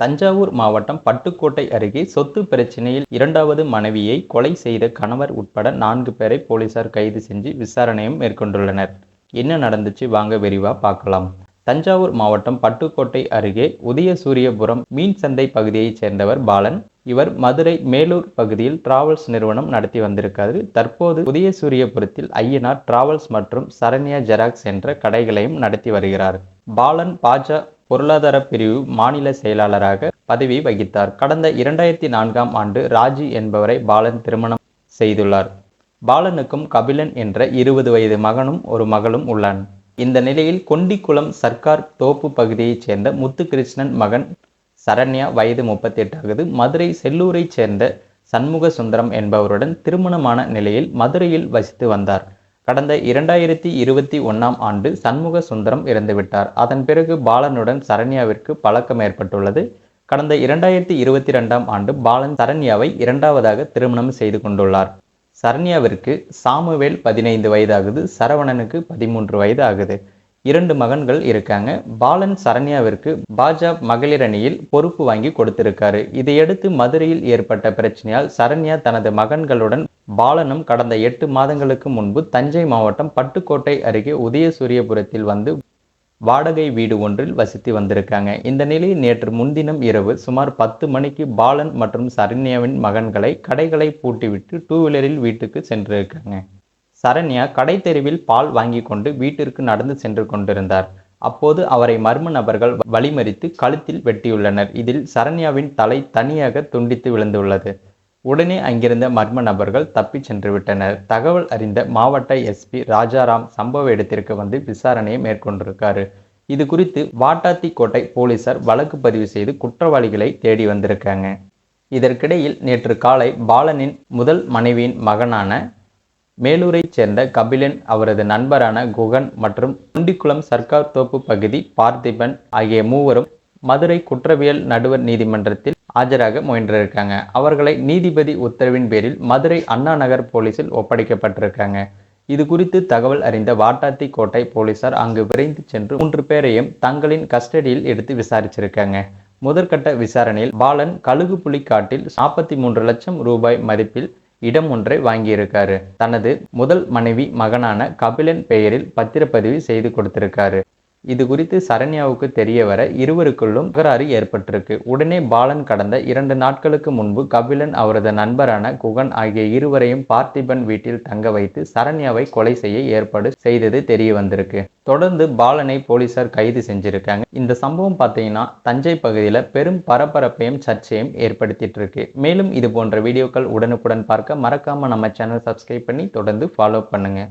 தஞ்சாவூர் மாவட்டம் பட்டுக்கோட்டை அருகே சொத்து பிரச்சனையில் இரண்டாவது மனைவியை கொலை செய்த கணவர் உட்பட நான்கு பேரை போலீசார் கைது செஞ்சு விசாரணையும் மேற்கொண்டுள்ளனர். என்ன நடந்துச்சு? வாங்க விரிவா பார்க்கலாம். தஞ்சாவூர் மாவட்டம் பட்டுக்கோட்டை அருகே உதயசூரியபுரம் மீன் சந்தை பகுதியைச் சேர்ந்தவர் பாலன். இவர் மதுரை மேலூர் பகுதியில் டிராவல்ஸ் நிறுவனம் நடத்தி வந்திருக்காரு. தற்போது உதயசூரியபுரத்தில் ஐயனார் டிராவல்ஸ் மற்றும் சரண்யா ஜெராக்ஸ் என்ற கடைகளையும் நடத்தி வருகிறார். பாலன் பாஜ பொருளாதார பிரிவு மாநில செயலாளராக பதவி வகித்தார். கடந்த இரண்டாயிரத்தி நான்காம் ஆண்டு ராஜி என்பவரை பாலன் திருமணம் செய்துள்ளார். பாலனுக்கும் கபிலன் என்ற இருபது வயது மகனும் ஒரு மகளும் உள்ளான். இந்த நிலையில் கொண்டிக்குளம் சர்க்கார் தோப்பு பகுதியைச் சேர்ந்த முத்துகிருஷ்ணன் மகன் சரண்யா வயது முப்பத்தெட்டாகுது மதுரை செல்லூரைச் சேர்ந்த சண்முக சுந்தரம் என்பவருடன் திருமணமான நிலையில் மதுரையில் வசித்து வந்தார். கடந்த இரண்டாயிரத்தி இருபத்தி ஒன்னாம் ஆண்டு சண்முக சுந்தரம் இறந்துவிட்டார். அதன் பிறகு பாலனுடன் சரண்யாவிற்கு பழக்கம் ஏற்பட்டுள்ளது. கடந்த இரண்டாயிரத்தி இருபத்தி ரெண்டாம் ஆண்டு பாலன் சரண்யாவை இரண்டாவதாக திருமணம் செய்து கொண்டுள்ளார். சரண்யாவிற்கு சாமுவேல் பதினைந்து வயதாகுது சரவணனுக்கு பதிமூன்று வயது ஆகுது இரண்டு மகன்கள் இருக்காங்க. பாலன் சரண்யாவிற்கு பாஜக மகளிர் அணியில் பொறுப்பு வாங்கி கொடுத்திருக்காரு. இதையடுத்து மதுரையில் ஏற்பட்ட பிரச்சனையால் சரண்யா தனது மகன்களுடன் பாலனும் கடந்த எட்டு மாதங்களுக்கு முன்பு தஞ்சை மாவட்டம் பட்டுக்கோட்டை அருகே உதயசூரியபுரத்தில் வந்து வாடகை வீடு ஒன்றில் வசித்து வந்திருக்காங்க. இந்த நிலையில் நேற்று முன்தினம் இரவு சுமார் பத்து மணிக்கு பாலன் மற்றும் சரண்யாவின் மகன்களை கடைகளை பூட்டிவிட்டு டூ வீலரில் வீட்டுக்கு சென்றிருக்காங்க. சரண்யா கடை தெருவில் பால் வாங்கி கொண்டு வீட்டிற்கு நடந்து சென்று கொண்டிருந்தார். அப்போது அவரை மர்ம நபர்கள் வழிமறித்து கழுத்தில் வெட்டியுள்ளனர். இதில் சரண்யாவின் தலை தனியாக துண்டித்து விழுந்துள்ளது. உடனே அங்கிருந்த மர்ம நபர்கள் தப்பிச் சென்று விட்டனர் தகவல் அறிந்த மாவட்ட எஸ்பி ராஜாராம் சம்பவ இடத்திற்கு வந்து விசாரணையை மேற்கொண்டிருக்காரு. இது குறித்து வாட்டாத்திக்கோட்டை போலீசார் வழக்கு பதிவு செய்து குற்றவாளிகளை தேடி வந்திருக்காங்க. இதற்கிடையில் நேற்று காலை பாலனின் முதல் மனைவியின் மகனான மேலூரைச் சேர்ந்த கபிலன் அவரது நண்பரான குகன் மற்றும் குண்டிக்குளம் சர்க்கார் தோப்பு பகுதி பார்த்திபன் ஆகிய மூவரும் மதுரை குற்றவியல் நடுவர் நீதிமன்றத்தில் ஆஜராக முயன்றிருக்காங்க. அவர்களை நீதிபதி உத்தரவின் பேரில் மதுரை அண்ணா நகர் போலீசில் ஒப்படைக்கப்பட்டிருக்காங்க. இது குறித்து தகவல் அறிந்த வாட்டாத்தி கோட்டை போலீசார் அங்கு விரைந்து சென்று மூன்று பேரையும் தங்களின் கஸ்டடியில் எடுத்து விசாரிச்சிருக்காங்க. முதற்கட்ட விசாரணையில் பாலன் கழுகு புலிக்காட்டில் நாற்பத்தி மூன்று லட்சம் ரூபாய் மதிப்பில் இடம் ஒன்றை வாங்கியிருக்காரு. தனது முதல் மனைவி மகனான கபிலன் பெயரில் பத்திரப்பதிவு செய்து கொடுத்திருக்காரு. இது குறித்து சரண்யாவுக்கு தெரிய வர இருவருக்குள்ளும் தகராறு ஏற்பட்டிருக்கு. உடனே பாலன் கடந்த இரண்டு நாட்களுக்கு முன்பு கபிலன் அவரது நண்பரான குகன் ஆகிய இருவரையும் பார்த்திபன் வீட்டில் தங்க வைத்து சரண்யாவை கொலை செய்ய ஏற்பாடு செய்தது தெரிய வந்திருக்கு. தொடர்ந்து பாலனை போலீசார் கைது செஞ்சிருக்காங்க. இந்த சம்பவம் பார்த்தீங்கன்னா தஞ்சை பகுதியில் பெரும் பரபரப்பையும் சர்ச்சையும் ஏற்படுத்திட்டு இருக்கு. மேலும் இது போன்ற வீடியோக்கள் உடனுக்குடன் பார்க்க மறக்காம நம்ம சேனல் சப்ஸ்கிரைப் பண்ணி தொடர்ந்து ஃபாலோ பண்ணுங்க.